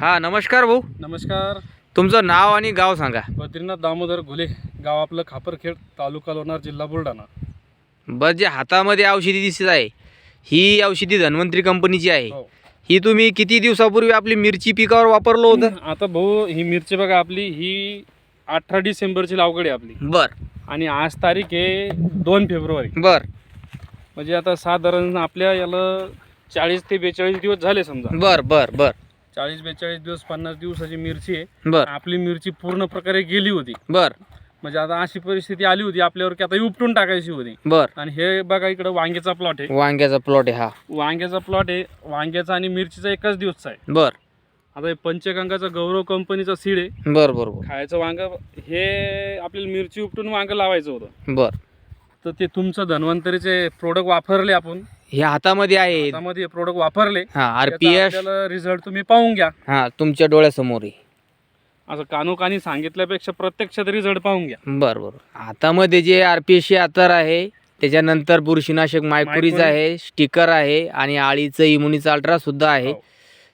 हा नमस्कार भाऊ. नमस्कार. तुमचं नाव आणि गाव सांगा. बद्रीनाथ दामोदर घुले गाव आपलं खापरखेड तालुका लोणार जिल्हा बुलढाणा. बस जे हातामध्ये औषधी दिसत आहे ही औषधी धन्वंतरी कंपनीची आहे. हो. ही तुम्ही किती दिवसापूर्वी आपली मिरची पिकावर वापरलं होतं? आता भाऊ ही मिरची बघा आपली ही अठरा डिसेंबरची लावगड आहे आपली. बर. आणि आज तारीख आहे दोन फेब्रुवारी. बर. म्हणजे आता साधारण आपल्या याला चाळीस ते बेचाळीस दिवस झाले समजा. बर बर बर. चाळीस बेचाळीस दिवस पन्नास दिवसाची मिरची आहे. बर. आपली मिरची पूर्ण प्रकारे गेली होती. बर. म्हणजे आता अशी परिस्थिती आली होती आपल्यावर की आता उपटून टाकायची होती. बर. आणि हे बघा इकडं वांग्याचा प्लॉट आहे. वांग्याचा प्लॉट आहे हा. वांग्याचा प्लॉट आहे. वांग्याचा आणि मिरचीचा एकच दिवसचा आहे. बर. आता हे पंचगंगाचा गौरव कंपनीचा सीड आहे. बर बर बर. खायचं वांग हे आपल्याला मिरची उपटून वांग लावायचं होतं. बर. तर ते तुमचं धन्वंतरीचे प्रोडक्ट वापरले आपण. हे हातामध्ये आहे. त्यामध्ये हे प्रोडक्ट वापरले. हा आर पी एस आपल्याला रिझल्ट तुम्ही पाहून घ्या. हा तुमच्या डोळ्यासमोर आहे. असं कानोकानी सांगितल्यापेक्षा प्रत्यक्षात रिझल्ट पाहून घ्या. बर बर. हातामध्ये जे आर पी एसचे अतर आहे त्याच्यानंतर बुरशीनाशक मायक्रोरीज. आहे स्टिकर आहे आणि आळीचं इम्युनिचा अल्ट्रा सुद्धा आहे. हो.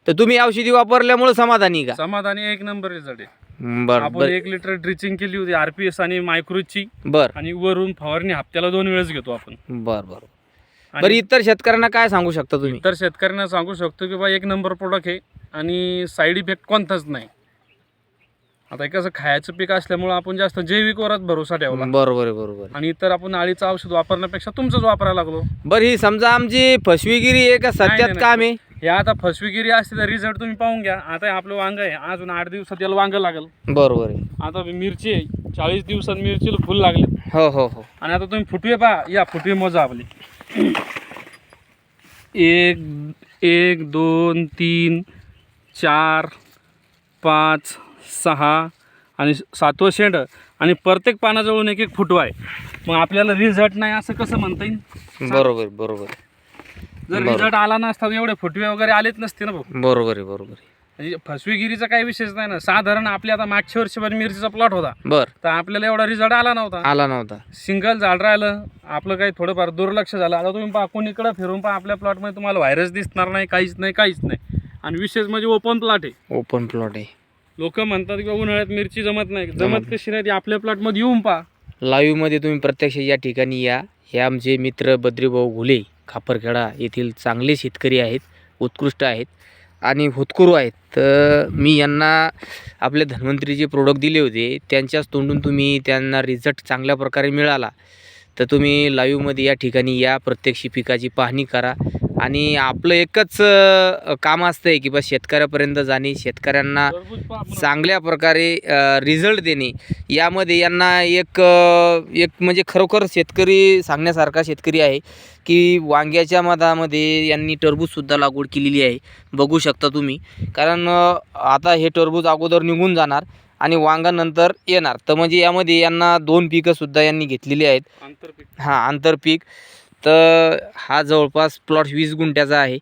तर तुम्ही औषधी वापरल्यामुळे समाधानी का? समाधानी एक नंबर रिझल्ट आहे. बर आपण एक लिटर ड्रिचिंग केली होती आरपीएस आणि मायक्रोची बर. आणि वरून फवारणी हप्त्याला दोन वेळेस घेतो आपण. बर बर. आणि बरं इतर शेतकऱ्यांना काय सांगू शकता तुम्ही? तर शेतकऱ्यांना सांगू शकतो की बा एक नंबर प्रोडक्ट आहे आणि साईड इफेक्ट कोणताच नाही. आता हे कसं खायचं पीक असल्यामुळं आपण जास्त जैविक वरात भरोसा ठेवला. बरोबर आहे बरोबर आहे. आणि इतर आपण आळीचं औषध वापरण्यापेक्षा तुमचंच वापरायला लागलो. बरं ही समजा आमची फसवेगिरी आहे का? सत्यात नाही, काम आहे? हे आता फसवेगिरी असते तर रिझल्ट तुम्ही पाहून घ्या. आता हे आपलं वांग आहे. अजून आठ दिवसात याला वांग लागेल. बरोबर आहे. आता मिरची आहे. चाळीस दिवसात मिरचीला फुल लागले हो हो हो. आणि आता तुम्ही फुटवे पहा. या फुटवे मोजा आपली. एक एक दोन तीन चार पाच सहा आणि सातवं शेंड. आणि प्रत्येक पानाजवळून एक एक फुटवा आहे. मग आपल्याला रिझल्ट नाही असं कसं म्हणता येईल? बरोबर बरोबर. जर. रिझल्ट आला नसता एवढे फुटवे वगैरे आलेच नसते ना भाऊ. बरोबर आहे बरोबर आहे. म्हणजे फसवेगिरीचा काही विषयच नाही ना. साधारण आपल्या आता मागच्या वर्षीभर मिरचीचा प्लॉट होता. बर. तर आपल्याला एवढा रिझल्ट आला नव्हता. आला नव्हता. सिंगल झाड राहिलं आपलं काही थोडंफार दुर्लक्ष झालं. आता तुम्ही पहा कोणीकडं फिरून पहा आपल्या प्लॉटमध्ये तुम्हाला व्हायरस दिसणार नाही काहीच नाही काहीच नाही. आणि विशेष म्हणजे ओपन प्लॉट आहे. ओपन प्लॉट आहे. लोक म्हणतात की उन्हाळ्यात मिरची जमत नाही. जमत कशी नाही ती आपल्या प्लॉटमध्ये येऊन पहा. लाईव्हमध्ये तुम्ही प्रत्यक्ष या ठिकाणी या. हे आमचे मित्र बद्रीभाऊ घुले खापरखेडा येथील चांगले शेतकरी आहेत उत्कृष्ट आहेत. आणि होतकरू आहेत. तर मी यांना आपले धन्वंतरीचे प्रोडक्ट दिले होते. त्यांच्याच तोंडून तुम्ही त्यांना रिझल्ट चांगल्या प्रकारे मिळाला. तर तुम्ही लाईव्हमध्ये या ठिकाणी या. प्रत्यक्ष पिकाची पाहणी करा. आणि आपलं एकच काम असतं आहे की बस शेतकऱ्यापर्यंत जाणे शेतकऱ्यांना. चांगल्या प्रकारे रिझल्ट देणे. यामध्ये यांना एक एक म्हणजे खरोखर शेतकरी सांगण्यासारखा शेतकरी आहे की वांग्याच्या मधामध्ये यांनी टरबूजसुद्धा लागवड केलेली आहे. बघू शकता तुम्ही. कारण आता हे टरबूज अगोदर निघून जाणार आणि वांगा नंतर येणार. तर म्हणजे यामध्ये यांना दोन पिकंसुद्धा यांनी घेतलेली आहेत. आंतरपीक. हां आंतरपीक. तर हा जवळपास प्लॉट वीस गुंठ्याचा आहे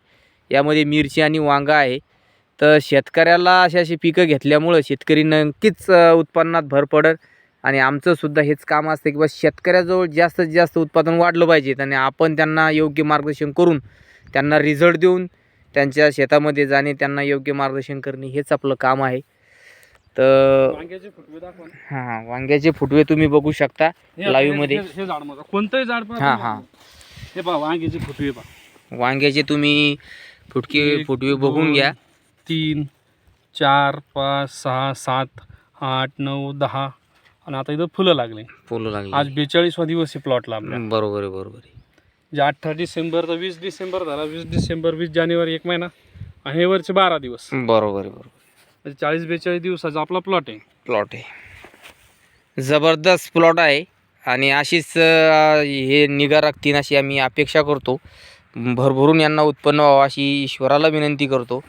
यामध्ये मिरची आणि वांगा आहे तर शेतकऱ्याला अशी अशी पिकं घेतल्यामुळं शेतकरी नक्कीच उत्पन्नात भर पडत आणि आमचं सुद्धा हेच काम असतं की बा शेतकऱ्याजवळ जास्तीत जास्त उत्पादन वाढलं पाहिजे आणि आपण त्यांना योग्य मार्गदर्शन करून त्यांना रिझल्ट देऊन त्यांच्या शेतामध्ये जाणे त्यांना योग्य मार्गदर्शन करणे हेच आपलं काम आहे तर. हां वांग्याचे फुटवे तुम्ही बघू शकता आता Live मध्ये. झाड माझं कोणतंही झाड हां. हां हे पहा वांग्याचे फुटवे पहा. वांग्याचे तुम्ही फुटके एक, फुटवे बघून दोन, घ्या. तीन चार पाच सहा सात आठ नऊ दहा. आणि आता इथं फुलं लागले. फुलं लागली. आज बेचाळीसवा दिवस आहे प्लॉटला आपल्या. बरोबर आहे बरोबर आहे. म्हणजे अठरा डिसेंबर तर वीस डिसेंबर झाला. वीस डिसेंबर वीस जानेवारी एक महिना. आणि हे वरचे बारा दिवस. बरोबर आहे बरोबर म्हणजे चाळीस बेचाळीस दिवसाचा आपला प्लॉट आहे. प्लॉट आहे. जबरदस्त प्लॉट आहे. आणि अशीच हे निगा राखतीन अशी आम्ही अपेक्षा करतो. भरभरून यांना उत्पन्न व्हावं अशी ईश्वराला विनंती करतो.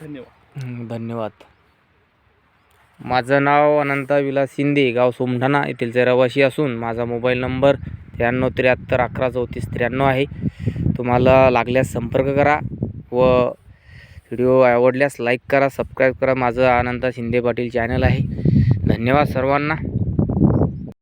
धन्यवाद. धन्यवाद. माझं नाव अनंता विलास शिंदे गाव सोमठाणा येथीलचे रहिवासी असून माझा मोबाईल नंबर त्र्याण्णव त्र्याहत्तर अकरा चौतीस त्र्याण्णव आहे. तुम्हाला लागल्यास संपर्क करा व व्हिडिओ आवडल्यास लाईक करा सबस्क्राईब करा. माझं अनंता शिंदे पाटील चॅनल आहे. धन्यवाद सर्वांना.